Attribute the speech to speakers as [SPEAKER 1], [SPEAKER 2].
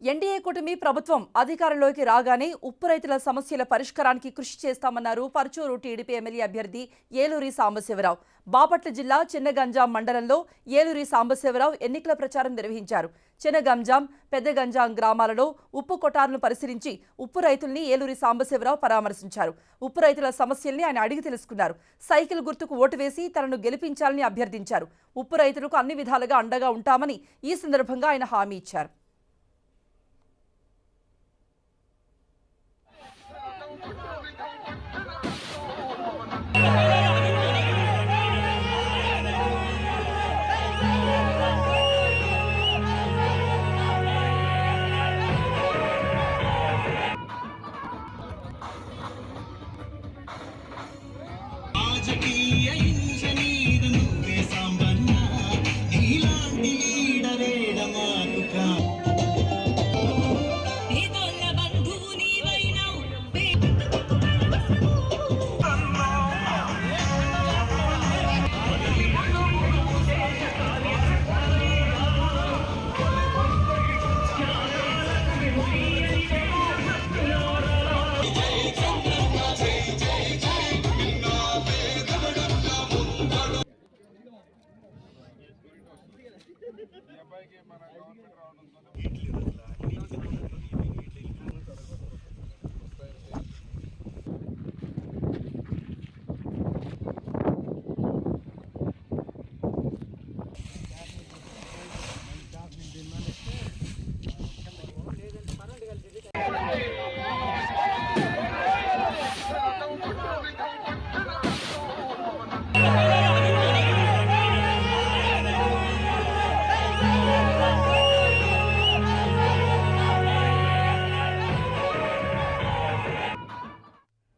[SPEAKER 1] NDA కూటమి ప్రభుత్వం అధికారంలోకి రాగానే ఉప్పు రైతుల సమస్యల పరిష్కారానికి కృషి చేస్తామన్నారు పరుచూరు టీడీపీ ఎమ్మెల్యే అభ్యర్థి ఏలూరి సాంబశివరావు. బాపట్ల జిల్లా చిన్నగంజాం మండలంలో ఏలూరి సాంబశివరావు ఎన్నికల ప్రచారం నిర్వహించారు. చిన్నగంజాం పెద్దగంజాం గ్రామాలలో ఉప్పు కొటార్లను పరిశీలించి ఉప్పు రైతుల్ని ఏలూరి సాంబశివరావు పరామర్శించారు. ఉప్పు రైతుల సమస్యల్ని ఆయన అడిగి తెలుసుకున్నారు. సైకిల్ గుర్తుకు ఓటు వేసి తనను గెలిపించాలని అభ్యర్థించారు. ఉప్పు రైతులకు అన్ని విధాలుగా అండగా ఉంటామని ఈ సందర్భంగా ఆయన హామీ ఇచ్చారు. జాతీయ ఇంజనీర్ ఈ అబ్బాయికి మన గవర్నమెంట్ రావడంతో